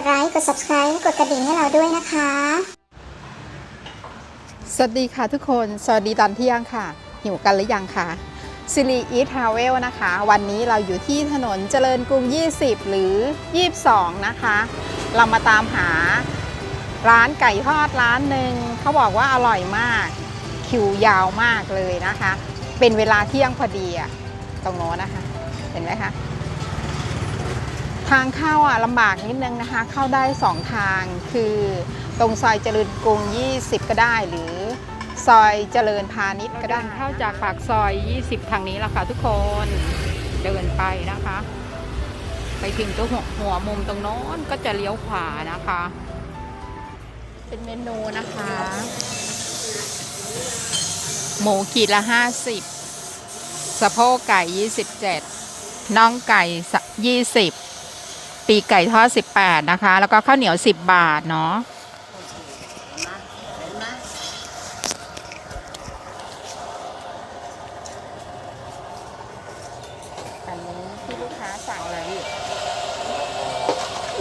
ดไลค์ กด subscribe กดกระดิ่งให้เราด้วยนะคะ สวัสดีค่ะทุกคน สวัสดีตอนเที่ยงค่ะ หิวกันหรือยังคะซิลีอีทาวเวลนะคะ วันนี้เราอยู่ที่ถนนเจริญกรุง 20 หรือ 22 นะคะ เรามาตามหาร้านไก่ทอดร้านหนึ่งเขาบอกว่าอร่อยมาก คิวยาวมากเลยนะคะ เป็นเวลาเที่ยงพอดีอะตรงโน้นนะคะ เห็นไหมคะ ทางเข้าอะลำบากนิดนึงนะคะ เข้าได้ 2 ทางคือตรงซอยเจริญกรุง 20 ก็ได้ หรือซอยเจริญพาณิชย์ก็ได้ เข้าจากปากซอย 20 ทางนี้แหละค่ะทุกคนเดินไปนะคะ ไปถึงตัวหัวหัวมุมตรงโน้นก็จะเลี้ยวขวานะคะ เป็นเมนูนะคะ หมูขีดละ 50 สะโพกไก่ 27 น่องไก่ 20 ปีกไก่ทอด18 นะคะ แล้วก็ข้าวเหนียว 10 บาทเนาะอันนี้ที่ลูกค้าสั่งเลย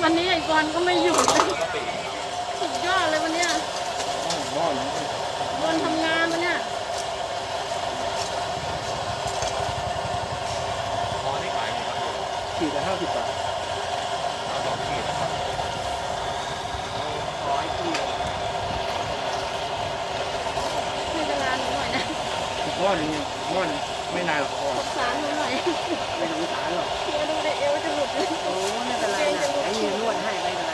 วันนี้ไอ้กรณ์ก็ไม่หยุดเลยสุดยอดเลยวันเนี้ยบอลทำงานวันเนี้ยขีดละห้าสิบบาท ให้เวลาหนูหน่อยนะ อนเนี่ยก้อนไม่นานหรอกพอสงสารหนูหน่อยไม่สงสารหรอกเดี๋ยวดูในเอวจะหลุดเลยโอ้ไม่เป็นไรนะไอ้เฮียนวดให้ไม่เป็นไร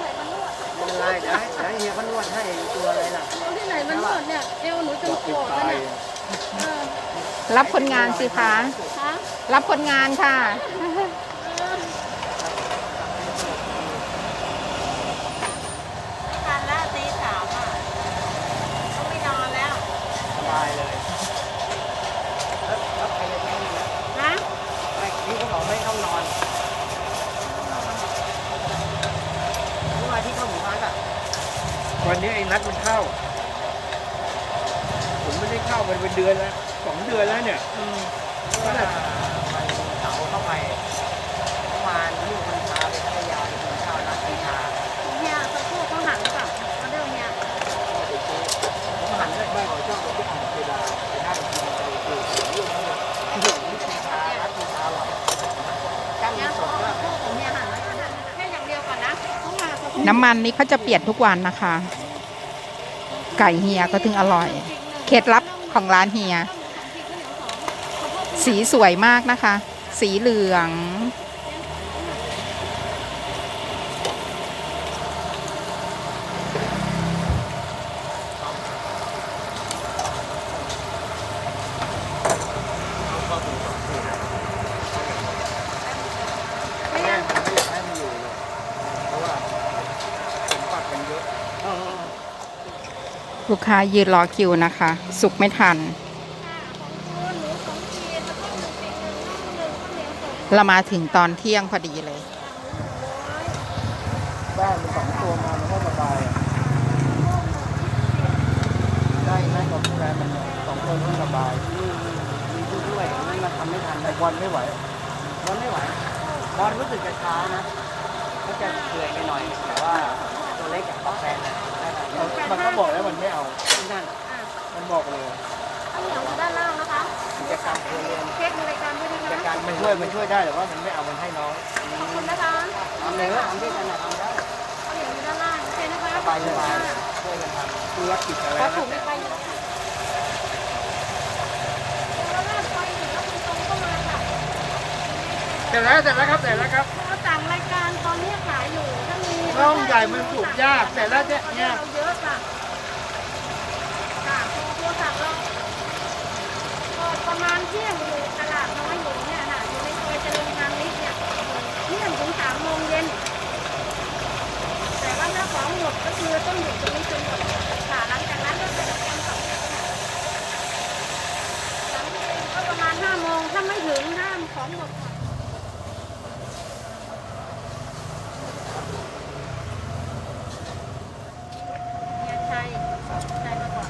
ไหนมันนวดไม่เป็นไรเดี๋ยวให้เดี๋ยวให้เฮียเขานวดให้ตัวอะไรล่ะเอาที่ไหนมันนวดเนี่ยเอวหนูจนติโกดแล้วตายเนี่ยรับคนงานสิคะฮะรับคนงานค่ะ ทานแล้วตีสามอะเขาไม่นอนแล้ว สบายเลยแล้วแล้วใครจะไม่นี่นะ นะ ไอ้ที่เขาบอกไม่ต้องนอนเมื่อวานที่เข้าหมู่บ้านแบบ วันนี้ไอ้นัดมันเข้า ผมไม่ได้ เป็นเดือนแล้วสองเดือนแล้วเนี่ยเมื่อวันเสาเข้าไปเมื่อวานลูกคนพาไปพัทยาไปกินข้าวร้านปีชาเนี่ยสะโพกเขาหันหรือเปล่าออเดอร์เนี่ยผมหันเลยไม่ขอชอบไปที่อ่างเกดาไปนั่งกินไปดูลูกเขาเนี่ยลูกปีชาร้านปีชาอร่อยกั้งเนี่ยสเขาดเอาก็สะโพกของเนี่ยหันไว้แค่อย่างเดียวก่อนนะเขามาสะโพกน้ำมันนี้เขาจะเปลี่ยนทุกวันนะคะ ไก่เฮียก็ถึงอร่อย เคล็ดลับ ของร้านเฮีย สีสวยมากนะคะ สีเหลือง แม่ผมไม่อยากให้มันอยู่หรอกเพราะว่าผมปัดกันเยอะ เออ ลูกค้ายืนรอคิวนะคะ สุกไม่ทัน เรามาถึงตอนเที่ยงพอดีเลยบ้สองตัวมามันก็สบายได้นั่งกับแฟนมันสองคนก็สบายมีผู้ช่วยนี่มาทำไม่ทันแต่วันไม่ไหวบอลไม่ไหวบอลรู้สึกจะช้านะเขาจะเปื่อยไปหน่อยแต่ว่าตัวเล็กกับแฟนน่ะ มมันก็บอกแล้วมันไม่เอาที่นั่นมันบอกเลยข้าวเหนียวอยู่ด้านล่างนะคะกิจกรรมครัวเรือนเช็ครายการด้วยนะกิจคะกรรมมันช่วยมันช่วยได้แต่ว่ามันไม่เอามันให้น้องขอบคุณนะคะทำเลยว่าทำด้วยกันนะทำได้ข้าวเหนียวอยู่ด้านล่างโอเคนะคะสบายสบายช่วยกันทำธุรกิจอะไรพอนะถูกไม่ไปอยู่แล้วก็ไปถึงแล้วคุณตรงก็มาค่ะเสร็จแล้วเสร็จแล้วครับเสร็จแล้วครับ ห้องใหญ่มันสุกยากเสร็จแล้วเนี่ยเนี่ยเยอะค่ะค่ะโทรโทรสั่งเราก็ประมาณเที่ยงอยู่ตลาดน้อยอยู่เนี่ยค่ะอยู่ในซอยเจริญพาณิชย์เนี่ยเที่ยงถึงสามโมงเย็น แต่ว่าถ้าของหมดก็คือต้องอยู่ตรงนี้จนหมดค่ะหลังจากนั้นก็จะทำต่อหลังจากนั้นก็ประมาณห้าโมงถ้าไม่ถึงห้ามของหมดก่อนเนี่ยใช่ใช่มาก่อน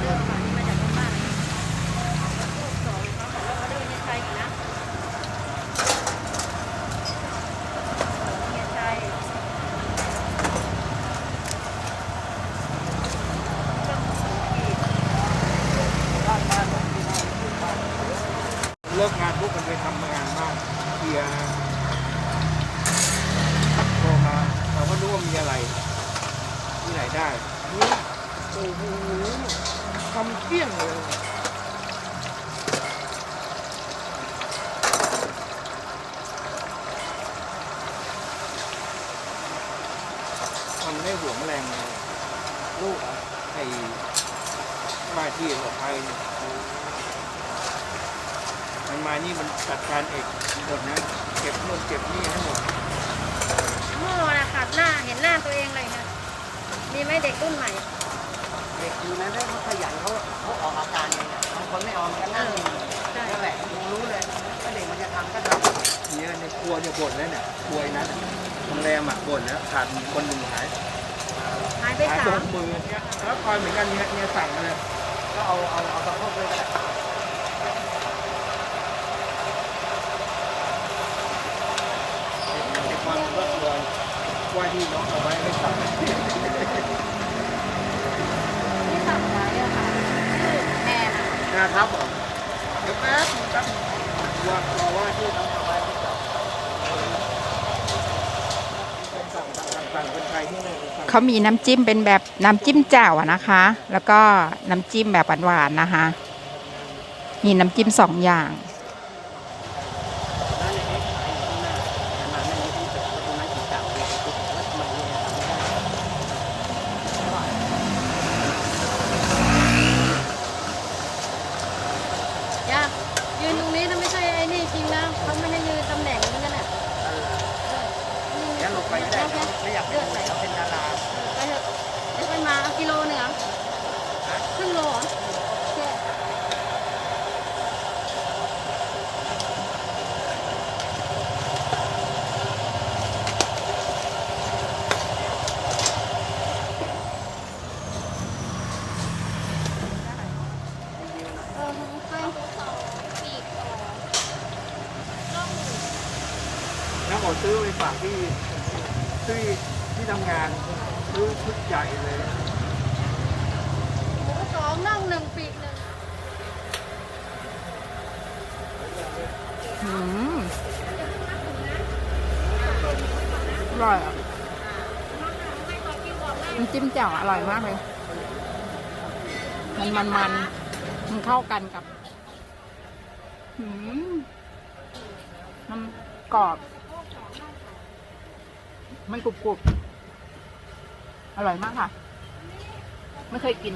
เดินมานี่มาจากบ้านลูกสองเขาบอกว่าเดินเนี่ยใช่ก่อนนะเนี่ยใช่ ไหนได้โอ้โหทำเกลี้ยงเลยมันไม่ห่วแมลงเลยลูกอะไอ้มาที่กับไทยเนี่ยมันมานี่มันจัดการเอกหมดนะ เก็บนู่นเก็บนี่ให้หมดหม้อนะขาดหน้าเห็นหน้าตัวเองเลย ค่ะมีไหมเด็กรุ่นใหม่ เด็กอยู่นั้นถ้าเขาขยันเขาเขาออกอาการเองอะบางคนไม่ออกมันก็นั่งอยู่ใช่ นั่นแหละดูรู้เลยว่าเด็กมันจะทำก็ทำเนี่ยในครัวเนี่ยบ่นแล้วเนี่ยครัวไอ้นั้นน่ะโรงแรมอะบ่นแล้วขาดคนหนึ่งหายหายไปหายสาสอมงมือเนี่ยแล้วคอยเหมือนกันเนี่ยเนี่ยสั่งมาเลยก็เอาเอาเอาสะโพกด้วยก็ได้ ในความรบกวน ว่าที่น้องเอาไว้ไม่สั่งที่สั่งไว้อะค่ะชื่อแอนนะครับผมเดี๋ยวแป๊บนึงครับว่าว่าที่น้องเอาไว้ไม่สั่งเป็นสั่งสั่งสั่งสั่งเป็นใครที่ไหนสั่งเขามีน้ำจิ้มเป็นแบบน้ำจิ้มแจ่วนะคะ แล้วก็น้ำจิ้มแบบหวานๆนะคะ มีน้ำจิ้มสองอย่าง นั่นเองไอ้ข้างหน้าแต่มาไม่รู้ที่สุดตรงนั้นกี่เก่าเลยแล้วทำไมเนี่ยทำไม่ได้ ยากยืนตรงนี้ถ้าไม่ใช่ไอ้ นี่จริงนะเขาไม่ได้ยืนตำแหน่งนี้กันน่ะแล้วลงไปไม่ได้ไม่อยากเป็นเราเป็นดาราไปเถอะเดี๋ยวไปมาเอากิโลหนึ่งเหรอครึ่งโลเหรอโอเค เออไป แล้วผมซื้อไปฝากที่ที่ที่ทำงานซื้อชุดใหญ่เลย หมูสองน่องหนึ่งปีกหนึ่งอืมอร่อยอะน้ำจิ้มแจ่วอร่อยมากเลย มันมันมันมันเข้ากันกับ หืมมันกรอบ ไม่กรุบกรุบอร่อยมากค่ะ ไม่เคยกิน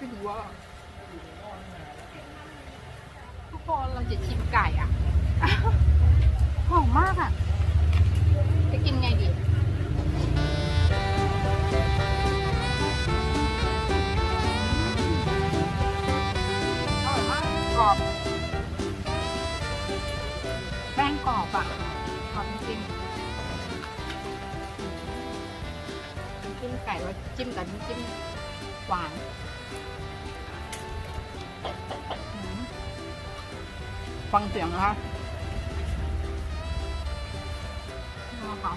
ไม่รู้ว่าทุกคนเราจะชิมไก่อะหอมมากอะ จะกินไงดีอร่อยมากกรอบแป้งกรอบอะกรอบจริงๆน้ำจิ้มไก่ว่าจิ้มกับน้ำจิ้มหวาน ฟังเสียงนะคะนี่ค่ะ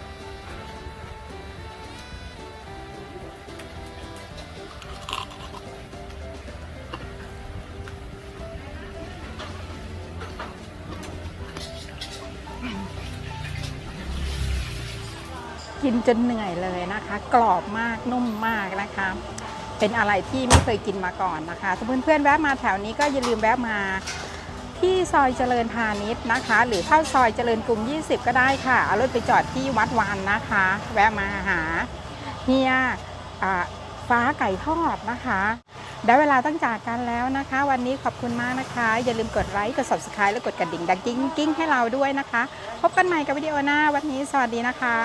กินจนเหนื่อยเลยนะคะ กรอบมากนุ่มมากนะคะ เป็นอะไรที่ไม่เคยกินมาก่อนนะคะถ้าเพื่อนๆแวะมาแถวนี้ก็อย่าลืมแวะมา ที่ซอยเจริญพาณิชย์นะคะ หรือเข้าซอยเจริญกรุง 20 ก็ได้ค่ะ เอารถไปจอดที่วัดวานนะคะ แวะมาหาเฮียฟ้าไก่ทอดนะคะได้เวลาตั้งจากกันแล้วนะคะ วันนี้ขอบคุณมากนะคะ อย่าลืมกดไลค์กด subscribe และกดกระดิ่งดังกิ้งกิ้งให้เราด้วยนะคะ พบกันใหม่กับวิดีโอหน้าวันนี้สวัสดีนะคะ